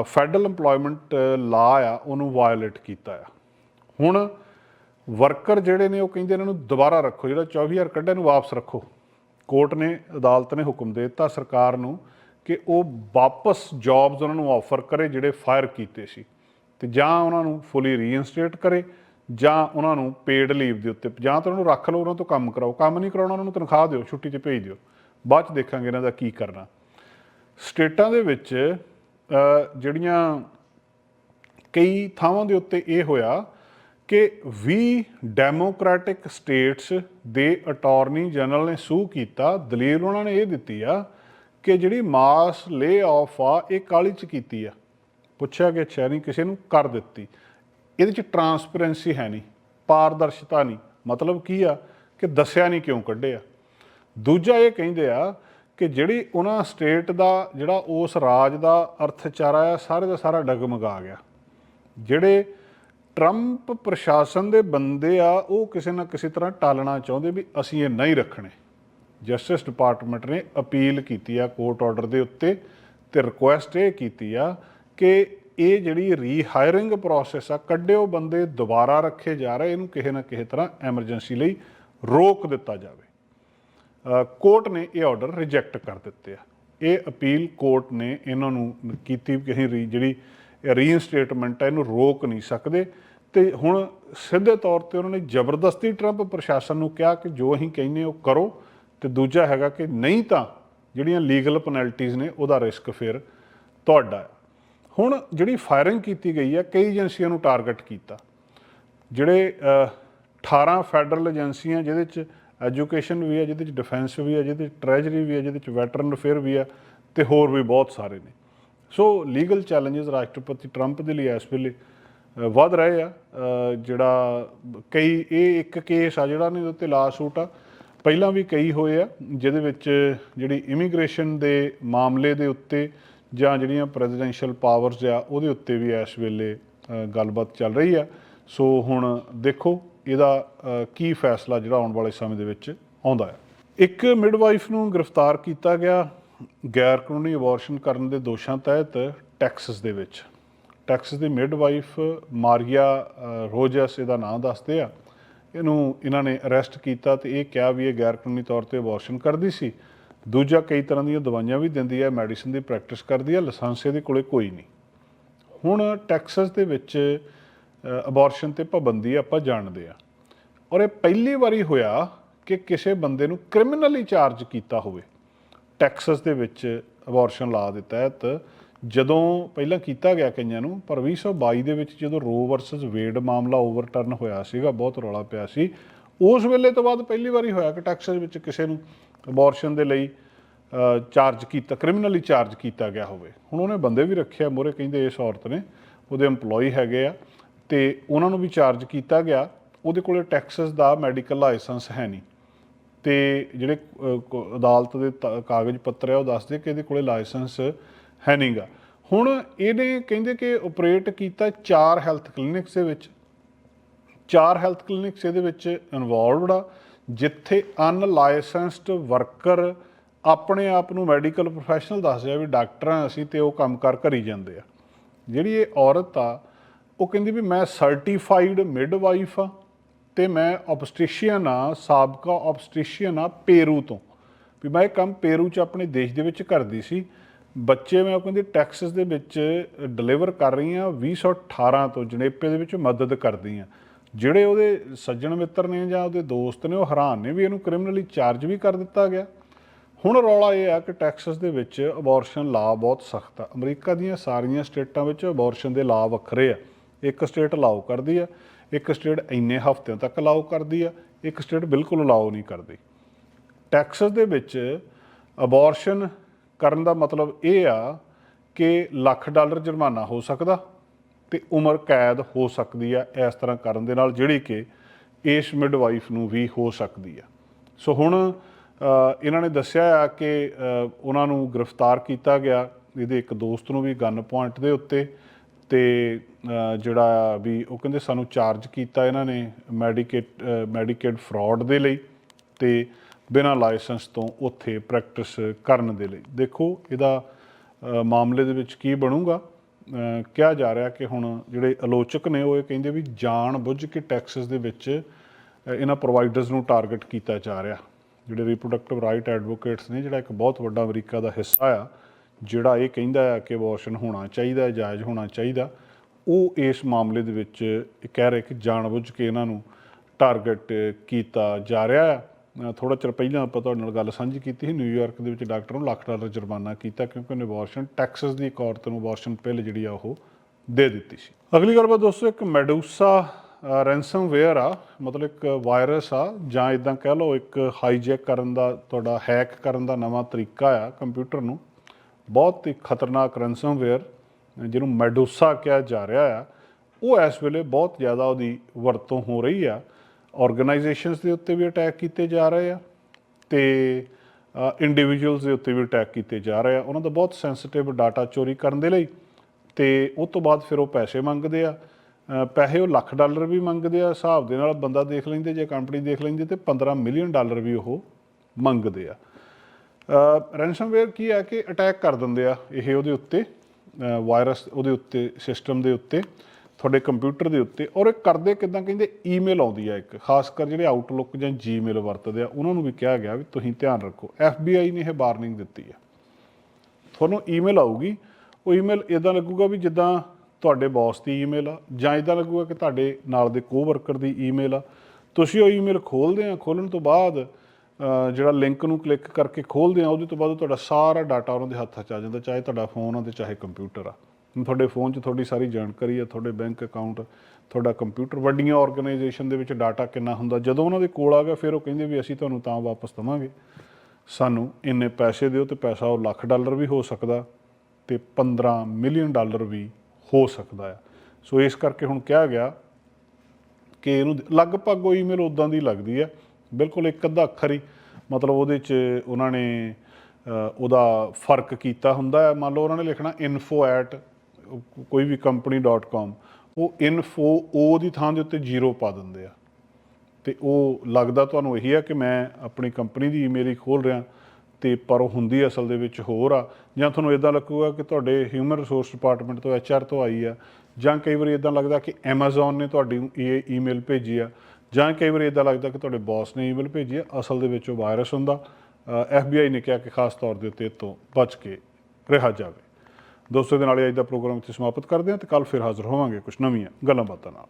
ਫੈਡਰਲ EMPLOYMENT ਲਾ ਆ, ਉਹਨੂੰ ਵਾਇਲੇਟ ਕੀਤਾ ਆ। ਹੁਣ ਵਰਕਰ ਜਿਹੜੇ ਨੇ ਉਹ ਕਹਿੰਦੇ ਇਹਨਾਂ ਨੂੰ ਦੁਬਾਰਾ ਰੱਖੋ, ਜਿਹੜਾ 24000 ਕੱਢਿਆ ਨੂੰ ਵਾਪਸ ਰੱਖੋ। ਕੋਰਟ ਨੇ ਅਦਾਲਤ ਨੇ ਹੁਕਮ ਦੇ ਦਿੱਤਾ ਸਰਕਾਰ ਨੂੰ ਕਿ ਉਹ ਵਾਪਸ ਜੌਬਸ ਉਹਨਾਂ ਨੂੰ ਆਫਰ ਕਰੇ ਜਿਹੜੇ ਫਾਇਰ ਕੀਤੇ ਸੀ ਤੇ ਜਾਂ ਉਹਨਾਂ ਨੂੰ ਫੁੱਲੀ ਰੀਇਨਸਟੇਟ ਕਰੇ ਜਾਂ ਉਹਨਾਂ ਨੂੰ ਪੇਡ ਲੀਵ ਦੇ ਉੱਤੇ, ਜਾਂ ਤਾਂ ਉਹਨਾਂ ਨੂੰ ਰੱਖ ਲਓ, ਉਹਨਾਂ ਤੋਂ ਕੰਮ ਕਰਾਓ। ਕੰਮ ਨਹੀਂ ਕਰਾਉਣਾ, ਉਹਨਾਂ ਨੂੰ ਤਨਖਾਹ ਦਿਓ, ਛੁੱਟੀ ਤੇ ਭੇਜ ਦਿਓ। ਬਾਅਦ ਚ ਦੇਖਾਂਗੇ ਇਹਨਾਂ ਦਾ ਕੀ ਕਰਨਾ। ਸਟੇਟਾਂ ਦੇ ਵਿੱਚ ਜਿਹੜੀਆਂ ਕਈ ਥਾਵਾਂ ਦੇ ਉੱਤੇ ਇਹ ਹੋਇਆ ਕਿ 20 ਡੈਮੋਕ੍ਰੈਟਿਕ ਸਟੇਟਸ ਦੇ ਅਟਾਰਨੀ ਜਨਰਲ ਨੇ ਸੂ ਕੀਤਾ, ਦਲੀਲ ਉਹਨਾਂ ਨੇ ਇਹ ਦਿੱਤੀ ਆ ਕਿ ਜਿਹੜੀ ਮਾਸ ਲੇ ਆਫ ਆ, ਇਹ ਕਾਲੀ ਚ ਕੀਤੀ ਆ। ਪੁੱਛਿਆ ਕਿ ਅੱਛਾ ਨਹੀਂ ਕਿਸੇ ਨੂੰ ਕਰ ਦਿੱਤੀ। ਇਹਦੇ ਚ ਟਰਾਂਸਪੇਰੈਂਸੀ ਹੈ ਨਹੀਂ, ਪਾਰਦਰਸ਼ਤਾ ਨਹੀਂ। ਮਤਲਬ ਕੀ ਆ ਕਿ ਦੱਸਿਆ ਨਹੀਂ ਕਿਉਂ ਕੱਢਿਆ ਦੂਜਾ ਇਹ ਕਹਿੰਦੇ ਆ ਕਿ ਜਿਹੜੀ ਉਹਨਾਂ ਸਟੇਟ ਦਾ, ਜਿਹੜਾ ਉਸ ਰਾਜ ਦਾ ਅਰਥਚਾਰਾ ਆ, ਸਾਰੇ ਦਾ ਸਾਰਾ ਡਗਮਗਾ ਗਿਆ। ਜਿਹੜੇ ਟਰੰਪ ਪ੍ਰਸ਼ਾਸਨ ਦੇ ਬੰਦੇ ਆ, ਉਹ ਕਿਸੇ ਨਾ ਕਿਸੇ ਤਰ੍ਹਾਂ ਟਾਲਣਾ ਚਾਹੁੰਦੇ ਵੀ ਅਸੀਂ ਇਹ ਨਹੀਂ ਰੱਖਣੇ। ਜਸਟਿਸ ਡਿਪਾਰਟਮੈਂਟ ਨੇ ਅਪੀਲ ਕੀਤੀ ਆ ਕੋਰਟ ਆਰਡਰ ਦੇ ਉੱਤੇ ਤੇ ਰਿਕੁਐਸਟ ਇਹ ਕੀਤੀ ਆ ਕਿ ਇਹ ਜਿਹੜੀ ਰੀਹਾਇਰਿੰਗ ਪ੍ਰੋਸੈਸ ਆ, ਕੱਢਿਓ ਬੰਦੇ, ਦੁਬਾਰਾ ਰੱਖੇ ਜਾ ਰਹੇ, ਇਹਨੂੰ ਕਿਸੇ ਨਾ ਕਿਸੇ ਤਰ੍ਹਾਂ ਐਮਰਜੈਂਸੀ ਲਈ ਰੋਕ ਦਿੱਤਾ ਜਾਵੇ। ਕੋਰਟ ਨੇ ਇਹ ਆਰਡਰ ਰਿਜੈਕਟ ਕਰ ਦਿੱਤੇ ਆ। ਇਹ ਅਪੀਲ ਕੋਰਟ ਨੇ ਇਹਨਾਂ ਨੂੰ ਕੀਤੀ ਕਿ ਅਸੀਂ ਇਹ ਜਿਹੜੀ ਰੀਇਨਸਟੇਟਮੈਂਟ ਹੈ ਇਹਨੂੰ ਰੋਕ ਨਹੀਂ ਸਕਦੇ। ਤੇ ਹੁਣ ਸਿੱਧੇ ਤੌਰ ਤੇ ਉਹਨਾਂ ਨੇ ਜ਼ਬਰਦਸਤੀ ਟਰੰਪ ਪ੍ਰਸ਼ਾਸਨ ਨੂੰ ਕਿਹਾ ਕਿ ਜੋ ਅਸੀਂ ਕਹਿੰਦੇ ਉਹ ਕਰੋ। ਤੇ ਦੂਜਾ ਹੈਗਾ ਕਿ ਨਹੀਂ ਤਾਂ ਜਿਹੜੀਆਂ ਲੀਗਲ ਪੈਨਲਟੀਆਂ ਨੇ ਉਹਦਾ ਰਿਸਕ ਫਿਰ ਤੁਹਾਡਾ ਹੈ। ਹੁਣ ਜਿਹੜੀ ਫਾਇਰਿੰਗ ਕੀਤੀ ਗਈ ਹੈ ਕਈ ਏਜੰਸੀਆਂ ਨੂੰ ਟਾਰਗੇਟ ਕੀਤਾ। ਜਿਹੜੇ ਅਹ, 18 ਫੈਡਰਲ ਏਜੰਸੀਆਂ ਜਿਹਦੇ ਚ ਐਜੂਕੇਸ਼ਨ ਵੀ ਹੈ ਜਿਹਦੇ ਚ ਡਿਫੈਂਸ ਵੀ ਹੈ ਜਿਹਦੇ ਚ ਟ੍ਰੈਜਰੀ ਵੀ ਹੈ ਜਿਹਦੇ ਚ ਵੈਟਰਨ ਅਫੇਅਰ ਵੀ ਹੈ ਤੇ ਹੋਰ ਵੀ ਬਹੁਤ ਸਾਰੇ ਨੇ। ਸੋ ਲੀਗਲ ਚੈਲੰਜਸ ਰਾਸ਼ਟਰਪਤੀ ਟਰੰਪ ਦੇ ਲਈ ਇਸ ਵੇਲੇ ਵੱਧ ਰਹੇ ਆ। ਜਿਹੜਾ ਕਈ, ਇਹ ਇੱਕ ਕੇਸ ਆ ਜਿਹੜਾ ਨੇ ਉਹਦੇ ਉੱਤੇ ਲਾ ਸੂਟ ਆ। ਪਹਿਲਾਂ ਵੀ ਕਈ ਹੋਏ ਆ, ਜਿਹਦੇ ਵਿੱਚ ਜਿਹੜੀ ਇਮੀਗ੍ਰੇਸ਼ਨ ਦੇ ਮਾਮਲੇ ਦੇ ਉੱਤੇ ਜਾਂ ਜਿਹੜੀਆਂ ਪ੍ਰੈਜ਼ੀਡੈਂਸ਼ੀਅਲ ਪਾਵਰਸ ਆ, ਉਹਦੇ ਉੱਤੇ ਵੀ ਇਸ ਵੇਲੇ ਗੱਲਬਾਤ ਚੱਲ ਰਹੀ ਆ। ਸੋ ਹੁਣ ਦੇਖੋ ਇਹਦਾ ਕੀ ਫੈਸਲਾ ਜਿਹੜਾ ਆਉਣ ਵਾਲੇ ਸਮੇਂ ਦੇ ਵਿੱਚ ਆਉਂਦਾ ਹੈ। ਇੱਕ ਮਿਡਵਾਈਫ ਨੂੰ ਗ੍ਰਿਫਤਾਰ ਕੀਤਾ ਗਿਆ। ਗੈਰ ਕਾਨੂੰਨੀ ਅਬੋਰਸ਼ਨ ਕਰਨ ਦੇ ਦੋਸ਼ਾਂ ਤਹਿਤ ਟੈਕਸਸ ਦੇ ਵਿੱਚ। ਟੈਕਸਸ ਦੀ ਮਿਡਵਾਈਫ ਮਾਰੀਆ ਰੋਜਸ ਇਹਦਾ ਨਾਮ ਦੱਸਦੇ ਆ। ਇਹਨੂੰ ਇਹਨਾਂ ਨੇ ਅਰੈਸਟ ਕੀਤਾ ਤੇ ਇਹ ਕਿਹਾ ਵੀ ਇਹ ਗੈਰ ਕਾਨੂੰਨੀ ਤੌਰ ਤੇ ਅਬੋਰਸ਼ਨ ਕਰਦੀ ਸੀ। ਦੂਜਾ ਕਈ ਤਰ੍ਹਾਂ ਦੀਆਂ ਦਵਾਈਆਂ ਵੀ ਦਿੰਦੀ ਹੈ ਮੈਡੀਸਿਨ ਦੀ ਪ੍ਰੈਕਟਿਸ ਕਰਦੀ ਹੈ ਲਾਇਸੈਂਸ ਇਹਦੇ ਕੋਲੇ ਕੋਈ ਨਹੀਂ। ਹੁਣ ਟੈਕਸਸ ਦੇ ਵਿੱਚ ਅਬੋਰਸ਼ਨ ਤੇ ਪਾਬੰਦੀ ਆਪਾਂ ਜਾਣਦੇ ਆ। ਔਰ ਇਹ ਪਹਿਲੀ ਵਾਰੀ ਹੋਇਆ ਕਿ ਕਿਸੇ ਬੰਦੇ ਨੂੰ ਕ੍ਰਿਮੀਨਲੀ ਚਾਰਜ ਕੀਤਾ ਹੋਵੇ। ਟੈਕਸਸ ਦੇ ਵਿੱਚ ਅਬੋਰਸ਼ਨ ਲਾ ਦੇ ਤਹਿਤ ਜਦੋਂ ਪਹਿਲਾਂ ਕੀਤਾ ਗਿਆ ਕਈਆਂ ਨੂੰ, ਪਰ 2022 ਦੇ ਵਿੱਚ ਜਦੋਂ ਰੋ ਵਰਸਸ ਵੇਡ ਮਾਮਲਾ ਓਵਰਟਰਨ ਹੋਇਆ ਸੀਗਾ, ਬਹੁਤ ਰੌਲਾ ਪਿਆ ਸੀ। ਉਸ ਵੇਲੇ ਤੋਂ ਬਾਅਦ ਪਹਿਲੀ ਵਾਰੀ ਹੋਇਆ ਕਿ ਟੈਕਸਸ ਵਿੱਚ ਕਿਸੇ ਨੂੰ ਅਬੋਰਸ਼ਨ ਦੇ ਲਈ ਚਾਰਜ ਕੀਤਾ ਕ੍ਰਿਮੀਨਲੀ ਚਾਰਜ ਕੀਤਾ ਗਿਆ ਹੋਵੇ। ਹੁਣ ਉਹਨੇ ਬੰਦੇ ਵੀ ਰੱਖਿਆ ਮੋਰੇ ਕਹਿੰਦੇ ਇਸ ਔਰਤ ਨੇ, ਉਹਦੇ EMPLOYE ਹੈਗੇ ਆ, ਤੇ ਉਹਨਾਂ ਨੂੰ ਵੀ ਚਾਰਜ ਕੀਤਾ ਗਿਆ। ਉਹਦੇ ਕੋਲੇ ਟੈਕਸਸ ਦਾ ਮੈਡੀਕਲ ਲਾਇਸੈਂਸ ਹੈ ਨਹੀਂ। ਤੇ ਜਿਹੜੇ ਅਦਾਲਤ ਦੇ ਤ- ਕਾਗਜ਼ ਪੱਤਰ ਹੈ ਉਹ ਦੱਸਦੇ ਕਿ ਇਹਦੇ ਕੋਲੇ ਲਾਇਸੈਂਸ ਹੈ ਨਹੀਂਗਾ ਹੁਣ ਇਹਨੇ ਕਹਿੰਦੇ ਕਿ ਆਪਰੇਟ ਕੀਤਾ ਚਾਰ ਹੈਲਥ ਕਲੀਨਿਕਸ ਦੇ ਵਿੱਚ। ਚਾਰ ਹੈਲਥ ਕਲੀਨਿਕਸ ਇਹਦੇ ਵਿੱਚ ਇਨਵੋਲਵਡ ਆ, ਜਿੱਥੇ ਅਨਲਾਇਸੈਂਸਡ ਵਰਕਰ ਆਪਣੇ ਆਪ ਨੂੰ ਮੈਡੀਕਲ ਪ੍ਰੋਫੈਸ਼ਨਲ ਦੱਸਦੇ ਆ ਵੀ ਡਾਕਟਰਾਂ ਅਸੀਂ ਤੇ ਉਹ ਕੰਮ ਕਰ ਕਰੀ ਜਾਂਦੇ ਆ। ਜਿਹੜੀ ਇਹ ਔਰਤ ਆ, ਉਹ ਕਹਿੰਦੀ ਵੀ ਮੈਂ ਸਰਟੀਫਾਈਡ ਮਿਡਵਾਈਫ ਆ। ਤੇ ਮੈਂ ਆਬਸਟ੍ਰੀਸ਼ੀਅਨ ਆ ਸਾਬਕਾ ਆਬਸਟ੍ਰੀਸ਼ੀਅਨ ਆ ਪੇਰੂ ਤੋਂ। ਵੀ ਮੈਂ ਇਹ ਕੰਮ ਪੇਰੂ 'ਚ ਆਪਣੇ ਦੇਸ਼ ਦੇ ਵਿੱਚ ਕਰਦੀ ਸੀ। ਬੱਚੇ ਮੈਂ ਉਹ ਕਹਿੰਦੀ ਟੈਕਸਸ ਦੇ ਵਿੱਚ ਡਿਲੀਵਰ ਕਰ ਰਹੀ ਹਾਂ 2018 ਤੋਂ ਜਣੇਪੇ ਦੇ ਵਿੱਚ ਮਦਦ ਕਰਦੀ ਹਾਂ। ਜਿਹੜੇ ਉਹਦੇ ਸੱਜਣ ਮਿੱਤਰ ਨੇ ਜਾਂ ਉਹਦੇ ਦੋਸਤ ਨੇ, ਉਹ ਹੈਰਾਨ ਨੇ ਵੀ ਇਹਨੂੰ ਕ੍ਰਿਮੀਨਲੀ ਚਾਰਜ ਵੀ ਕਰ ਦਿੱਤਾ ਗਿਆ। ਹੁਣ ਰੌਲਾ ਇਹ ਆ ਕਿ ਟੈਕਸਸ ਦੇ ਵਿੱਚ ਅਬੋਰਸ਼ਨ ਲਾ ਬਹੁਤ ਸਖਤ ਆ। ਅਮਰੀਕਾ ਦੀਆਂ ਸਾਰੀਆਂ ਸਟੇਟਾਂ ਵਿੱਚ ਅਬੋਰਸ਼ਨ ਦੇ ਲਾ ਵੱਖਰੇ ਆ। ਇੱਕ ਸਟੇਟ ਅਲਾਉ ਕਰਦੀ ਆ। ਇੱਕ ਸਟੇਟ ਇੰਨੇ ਹਫ਼ਤਿਆਂ ਤੱਕ ਅਲਾਉ ਕਰਦੀ ਆ, ਇੱਕ ਸਟੇਟ ਬਿਲਕੁਲ ਅਲਾਉ ਨਹੀਂ ਕਰਦੀ। ਟੈਕਸਸ ਦੇ ਵਿੱਚ ਅਬੋਰਸ਼ਨ ਕਰਨ ਦਾ ਮਤਲਬ ਇਹ ਆ ਕਿ ਲੱਖ ਡਾਲਰ ਜੁਰਮਾਨਾ ਹੋ ਸਕਦਾ ਤੇ ਉਮਰ ਕੈਦ ਹੋ ਸਕਦੀ ਆ ਇਸ ਤਰ੍ਹਾਂ ਕਰਨ ਦੇ ਨਾਲ, ਜਿਹੜੀ ਕਿ ਇਸ ਮਿਡਵਾਈਫ ਨੂੰ ਵੀ ਹੋ ਸਕਦੀ ਆ। ਸੋ ਹੁਣ ਇਹਨਾਂ ਨੇ ਦੱਸਿਆ ਆ ਕਿ ਉਹਨਾਂ ਨੂੰ ਗ੍ਰਿਫਤਾਰ ਕੀਤਾ ਗਿਆ। ਇਹਦੇ ਇੱਕ ਦੋਸਤ ਨੂੰ ਵੀ ਗਨ ਪੁਆਇੰਟ ਦੇ ਉੱਤੇ ਤੇ ਜਿਹੜਾ ਵੀ ਉਹ ਕਹਿੰਦੇ ਸਾਨੂੰ ਚਾਰਜ ਕੀਤਾ ਇਹਨਾਂ ਨੇ ਮੈਡੀਕੇਟ ਮੈਡੀਕੇਟ ਫਰਾਡ ਦੇ ਲਈ ਤੇ ਬਿਨਾਂ ਲਾਇਸੈਂਸ ਤੋਂ ਉੱਥੇ ਪ੍ਰੈਕਟਿਸ ਕਰਨ ਦੇ ਲਈ। ਦੇਖੋ ਇਹਦਾ ਮਾਮਲੇ ਦੇ ਵਿੱਚ ਕੀ ਬਣੂਗਾ? ਕਿਹਾ ਜਾ ਰਿਹਾ ਕਿ ਹੁਣ ਜਿਹੜੇ ਆਲੋਚਕ ਨੇ ਉਹ ਇਹ ਕਹਿੰਦੇ ਵੀ ਜਾਣ ਬੁੱਝ ਕੇ ਟੈਕਸਸ ਦੇ ਵਿੱਚ ਇਹਨਾਂ ਪ੍ਰੋਵਾਈਡਰਸ ਨੂੰ ਟਾਰਗੇਟ ਕੀਤਾ ਜਾ ਰਿਹਾ। ਜਿਹੜੇ ਰਿਪਰੋਡਕਟਿਵ ਰਾਈਟ ਐਡਵੋਕੇਟਸ ਨੇ, ਜਿਹੜਾ ਇੱਕ ਬਹੁਤ ਵੱਡਾ ਅਮਰੀਕਾ ਦਾ ਹਿੱਸਾ ਆ, ਜਿਹੜਾ ਇਹ ਕਹਿੰਦਾ ਆ ਕਿ ਅਬੋਰਸ਼ਨ ਹੋਣਾ ਚਾਹੀਦਾ ਜਾਇਜ਼ ਹੋਣਾ ਚਾਹੀਦਾ ਉਹ ਇਸ ਮਾਮਲੇ ਦੇ ਵਿੱਚ ਕਹਿ ਰਹੇ ਕਿ ਜਾਣਬੁੱਝ ਕੇ ਇਹਨਾਂ ਨੂੰ ਟਾਰਗੇਟ ਕੀਤਾ ਜਾ ਰਿਹਾ ਹੈ। ਥੋੜਾ ਚਿਰ ਪਹਿਲਾਂ ਆਪਾਂ ਤੁਹਾਡੇ ਨਾਲ ਗੱਲ ਸਾਂਝੀ ਕੀਤੀ ਸੀ ਨਿਊਯਾਰਕ ਦੇ ਵਿੱਚ ਡਾਕਟਰ ਨੂੰ ਲੱਖ ਡਾਲਰ ਜੁਰਮਾਨਾ ਕੀਤਾ ਕਿਉਂਕਿ ਉਹਨੇ ਅਬੋਰਸ਼ਨ ਟੈਕਸਸ ਦੀ ਇੱਕ ਔਰਤ ਨੂੰ ਅਬੋਰਸ਼ਨ ਪਿਲ ਜਿਹੜੀ ਆ ਉਹ ਦੇ ਦਿੱਤੀ ਸੀ। ਅਗਲੀ ਗੱਲਬਾਤ ਦੋਸਤੋ, ਇੱਕ ਮੈਡੂਸਾ ਰੈਂਸਮਵੇਅਰ ਆ, ਮਤਲਬ ਇੱਕ ਵਾਇਰਸ ਆ, ਜਾਂ ਇਦਾਂ ਕਹਿ ਲਓ ਇੱਕ ਹਾਈਜੈਕ ਕਰਨ ਦਾ, ਤੁਹਾਡਾ ਹੈਕ ਕਰਨ ਦਾ ਨਵਾਂ ਤਰੀਕਾ ਆ ਕੰਪਿਊਟਰ ਨੂੰ। ਬਹੁਤ ਹੀ ਖਤਰਨਾਕ ਰੈਂਸਮਵੇਅਰ ਜਿਹਨੂੰ ਮੈਡੂਸਾ ਕਿਹਾ ਜਾ ਰਿਹਾ ਆ, ਉਹ ਇਸ ਵੇਲੇ ਬਹੁਤ ਜ਼ਿਆਦਾ ਉਹਦੀ ਵਰਤੋਂ ਹੋ ਰਹੀ ਆ। ਆਰਗੇਨਾਈਜੇਸ਼ਨਸ ਦੇ ਉੱਤੇ ਵੀ ਅਟੈਕ ਕੀਤੇ ਜਾ ਰਹੇ ਆ ਤੇ ਇੰਡੀਵਿਜੂਅਲਸ ਦੇ ਉੱਤੇ ਵੀ ਅਟੈਕ ਕੀਤੇ ਜਾ ਰਹੇ ਆ। ਉਹਨਾਂ ਦਾ ਬਹੁਤ ਸੈਂਸਿਟਿਵ ਡਾਟਾ ਚੋਰੀ ਕਰਨ ਦੇ ਲਈ ਤੇ ਉਸ ਤੋਂ ਬਾਅਦ ਫਿਰ ਉਹ ਪੈਸੇ ਮੰਗਦੇ ਆ। ਪੈਸੇ ਉਹ ਲੱਖ ਡਾਲਰ ਵੀ ਮੰਗਦੇ ਆ, ਹਿਸਾਬ ਦੇ ਨਾਲ ਬੰਦਾ ਦੇਖ ਲੈਂਦੇ, ਜੇ ਕੰਪਨੀ ਦੇਖ ਲੈਂਦੀ ਤੇ 15 ਮਿਲੀਅਨ ਡਾਲਰ ਵੀ ਉਹ ਮੰਗਦੇ ਆ। ਰੈਂਸਮਵੇਅਰ ਕੀ ਹੈ ਕਿ ਅਟੈਕ ਕਰ ਦਿੰਦੇ ਆ ਇਹ ਉਹਦੇ ਉੱਤੇ। ਵਾਇਰਸ ਉਹਦੇ ਉੱਤੇ, ਸਿਸਟਮ ਦੇ ਉੱਤੇ, ਤੁਹਾਡੇ ਕੰਪਿਊਟਰ ਦੇ ਉੱਤੇ, ਔਰ ਇਹ ਕਰਦੇ ਕਿਦਾਂ ਕਹਿੰਦੇ, ਈਮੇਲ ਆਉਂਦੀ ਆ ਇੱਕ, ਖਾਸ ਕਰ ਜਿਹੜੇ ਆਊਟਲੁੱਕ ਜਾਂ ਜੀਮੇਲ ਵਰਤਦੇ ਆ, ਉਹਨਾਂ ਨੂੰ ਵੀ ਕਿਹਾ ਗਿਆ ਵੀ ਤੁਸੀਂ ਧਿਆਨ ਰੱਖੋ FBI ਨੇ ਇਹ ਵਾਰਨਿੰਗ ਦਿੱਤੀ ਆ। ਤੁਹਾਨੂੰ ਈਮੇਲ ਆਊਗੀ, ਉਹ ਈਮੇਲ ਇਦਾਂ ਲੱਗੂਗਾ ਵੀ ਜਿੱਦਾਂ ਤੁਹਾਡੇ ਬੌਸ ਦੀ ਈਮੇਲ ਆ, ਜਾਂ ਇਦਾਂ ਲੱਗੂਗਾ ਕਿ ਤੁਹਾਡੇ ਨਾਲ ਦੇ ਕੋਵਰਕਰ ਦੀ ਈਮੇਲ ਆ। ਤੁਸੀਂ ਉਹ ਈਮੇਲ ਖੋਲਦੇ ਆ, ਖੋਲਣ ਤੋਂ ਬਾਅਦ ਜਿਹੜਾ ਲਿੰਕ ਨੂੰ ਕਲਿੱਕ ਕਰਕੇ ਖੋਲਦੇ ਆ, ਉਹਦੇ ਤੋਂ ਬਾਅਦ ਤੁਹਾਡਾ ਸਾਰਾ ਡਾਟਾ ਉਹਨਾਂ ਦੇ ਹੱਥਾਂ 'ਚ ਆ ਜਾਂਦਾ, ਚਾਹੇ ਤੁਹਾਡਾ ਫੋਨ ਆ ਤੇ ਚਾਹੇ ਕੰਪਿਊਟਰ ਆ। ਤੁਹਾਡੇ ਫੋਨ 'ਚ ਤੁਹਾਡੀ ਸਾਰੀ ਜਾਣਕਾਰੀ ਆ, ਤੁਹਾਡੇ ਬੈਂਕ ਅਕਾਊਂਟ ਤੁਹਾਡਾ ਕੰਪਿਊਟਰ ਵੱਡੀਆਂ ਆਰਗੇਨਾਈਜੇਸ਼ਨ ਦੇ ਵਿੱਚ ਡਾਟਾ ਕਿੰਨਾ ਹੁੰਦਾ, ਜਦੋਂ ਉਹਨਾਂ ਦੇ ਕੋਲ ਆ ਗਿਆ, ਫਿਰ ਉਹ ਕਹਿੰਦੇ ਵੀ ਅਸੀਂ ਤੁਹਾਨੂੰ ਤਾਂ ਵਾਪਸ ਦਵਾਂਗੇ। ਸਾਨੂੰ ਇੰਨੇ ਪੈਸੇ ਦਿਓ ਤੇ ਪੈਸਾ ਉਹ ਲੱਖ ਡਾਲਰ ਵੀ ਹੋ ਸਕਦਾ ਤੇ 15 ਮਿਲੀਅਨ ਡਾਲਰ ਵੀ ਹੋ ਸਕਦਾ ਆ। ਸੋ ਇਸ ਕਰਕੇ ਹੁਣ ਕਿਹਾ ਗਿਆ ਕਿ ਇਹਨੂੰ ਲਗਭਗ ਉਹ ਈਮੇਲ ਉਦਾਂ ਦੀ ਲੱਗਦੀ ਆ ਬਿਲਕੁਲ ਇੱਕ ਅੱਧਾ ਅੱਖਰ ਹੀ, ਮਤਲਬ ਉਹਦੇ 'ਚ ਉਹਨਾਂ ਨੇ ਉਹਦਾ ਫ਼ਰਕ ਕੀਤਾ ਹੁੰਦਾ ਹੈ। ਮੰਨ ਲਓ ਉਹਨਾਂ ਨੇ ਲਿਖਣਾ info@ ਕੋਈ ਵੀ company.com ਉਹ info o ਦੀ ਥਾਂ ਦੇ ਉੱਤੇ ਜ਼ੀਰੋ ਪਾ ਦਿੰਦੇ ਆ। ਤੇ ਉਹ ਲੱਗਦਾ ਤੁਹਾਨੂੰ ਇਹੀ ਆ ਕਿ ਮੈਂ ਆਪਣੀ ਕੰਪਨੀ ਦੀ ਈਮੇਲ ਹੀ ਖੋਲ ਰਿਹਾ, ਤੇ ਪਰ ਉਹ ਹੁੰਦੀ ਅਸਲ ਦੇ ਵਿੱਚ ਹੋਰ ਆ। ਜਾਂ ਤੁਹਾਨੂੰ ਇਦਾਂ ਲੱਗੂਗਾ ਕਿ ਤੁਹਾਡੇ ਹਿਊਮਨ ਰਿਸੋਰਸ ਡਿਪਾਰਟਮੈਂਟ ਤੋਂ ਐਚਆਰ ਤੋਂ ਆਈ ਆ, ਜਾਂ ਕਈ ਵਾਰੀ ਇਦਾਂ ਲੱਗਦਾ ਕਿ Amazon ਨੇ ਤੁਹਾਡੀ ਇਹ ਈਮੇਲ ਭੇਜੀ ਆ। ਜਾਂ ਕਈ ਵਾਰੀ ਇਦਾਂ ਲੱਗਦਾ ਕਿ ਤੁਹਾਡੇ ਬੌਸ ਨੇ ਈਮੇਲ ਭੇਜੀ ਆ ਅਸਲ ਦੇ ਵਿੱਚ ਉਹ ਵਾਇਰਸ ਹੁੰਦਾ FBI ਨੇ ਕਿਹਾ ਕਿ ਖਾਸ ਤੌਰ ਦੇ ਉੱਤੇ ਤੋਂ ਬਚ ਕੇ ਰਿਹਾ ਜਾਵੇ। ਦੋਸਤੋ ਦੇ ਨਾਲ ਹੀ ਅੱਜ ਦਾ ਪ੍ਰੋਗਰਾਮ ਇੱਥੇ ਸਮਾਪਤ ਕਰਦੇ ਹਾਂ ਤੇ ਕੱਲ ਫਿਰ ਹਾਜ਼ਰ ਹੋਵਾਂਗੇ ਕੁਝ ਨਵੀਆਂ ਗੱਲਾਂ ਬਾਤਾਂ ਨਾਲ।